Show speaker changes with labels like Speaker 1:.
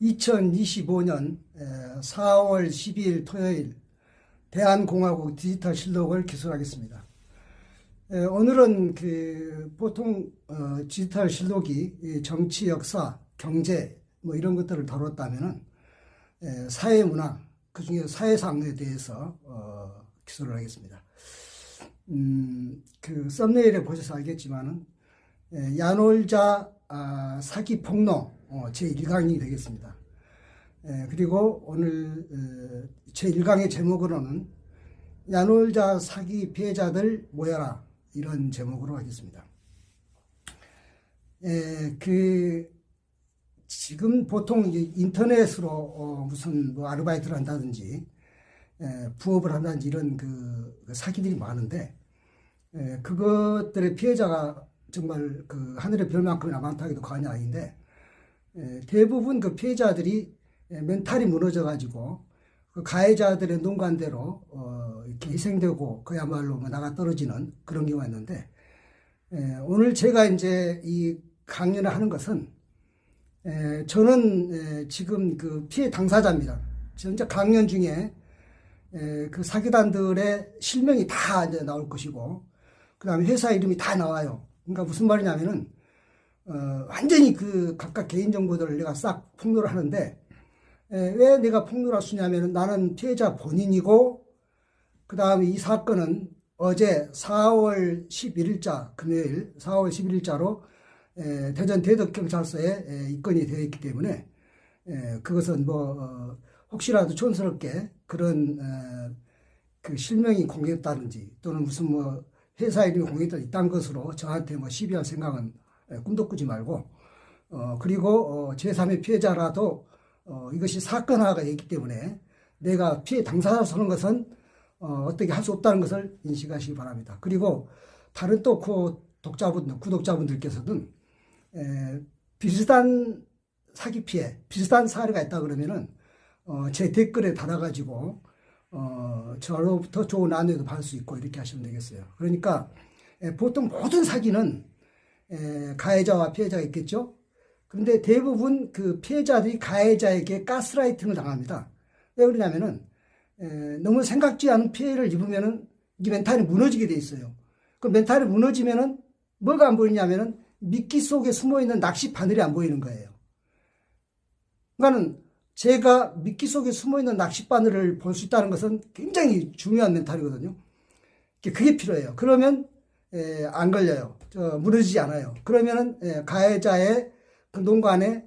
Speaker 1: 2025년 4월 12일 토요일 대한공화국 디지털 실록을 기술하겠습니다. 에, 오늘은 그 보통 어, 디지털 실록이 이 정치, 역사, 경제 뭐 이런 것들을 다뤘다면은 에, 사회 문화 그 중에 사회상에 대해서 어, 기술을 하겠습니다. 음, 그 썸네일에 보셔서 알겠지만은 에, 야놀자 아, 사기 폭로 어, 제 1강이 되겠습니다. 에, 그리고 오늘 어, 제 1강의 제목으로는 야놀자 사기 피해자들 모여라 이런 제목으로 하겠습니다. 에, 그 지금 보통 인터넷으로 어, 무슨 뭐 아르바이트를 한다든지 에, 부업을 한다든지 이런 그, 그 사기들이 많은데 에, 그것들의 피해자가 정말 그 하늘의 별만큼이나 많다 해도 과언이 아닌데 에, 대부분 그 피해자들이 에, 멘탈이 무너져 가지고 그 가해자들의 농간대로 어, 이렇게 희생되고 그야말로 뭐 나가 떨어지는 그런 경우가 있는데 에, 오늘 제가 이제 이 강연을 하는 것은 에, 저는 에, 지금 그 피해 당사자입니다. 진짜 강연 중에 에, 그 사기단들의 실명이 다 이제 나올 것이고 그 다음에 회사 이름이 다 나와요. 그러니까 무슨 말이냐면은 어, 완전히 그 각각 개인 정보들을 내가 싹 폭로를 하는데 에, 왜 내가 폭로를 하수냐면은 나는 피해자 본인이고 그 다음에 이 사건은 어제 4월 11일자 금요일 4월 11일자로 에, 대전 대덕경찰서에 에, 입건이 되어 있기 때문에 에, 그것은 뭐 어, 혹시라도 촌스럽게 그런 에, 그 실명이 공개됐다든지 또는 무슨 뭐 회사 이름이 공개됐다 이딴 것으로 저한테 뭐 시비할 생각은 에, 꿈도 꾸지 말고 어, 그리고 어, 제3의 피해자라도 어, 이것이 사건화가 있기 때문에 내가 피해 당사자로 서는 것은 어, 어떻게 할 수 없다는 것을 인식하시기 바랍니다. 그리고 다른 또 그 독자분들, 구독자분들께서는 에, 비슷한 사기 피해, 비슷한 사례가 있다 그러면은 어, 제 댓글에 달아가지고 어, 저로부터 좋은 안내도 받을 수 있고 이렇게 하시면 되겠어요. 그러니까 에, 보통 모든 사기는 에, 가해자와 피해자가 있겠죠. 그런데 대부분 그 피해자들이 가해자에게 가스라이팅을 당합니다. 왜 그러냐면은 에, 너무 생각지 않은 피해를 입으면은 이게 멘탈이 무너지게 돼 있어요. 그 멘탈이 무너지면은 뭐가 안 보이냐면은 미끼 속에 숨어 있는 낚시 바늘이 안 보이는 거예요. 그러니까는 제가 미끼 속에 숨어 있는 낚시 바늘을 볼 수 있다는 것은 굉장히 중요한 멘탈이거든요. 그게 필요해요. 그러면 에, 안 걸려요. 저, 무너지지 않아요. 그러면은 에, 가해자의 그 농간에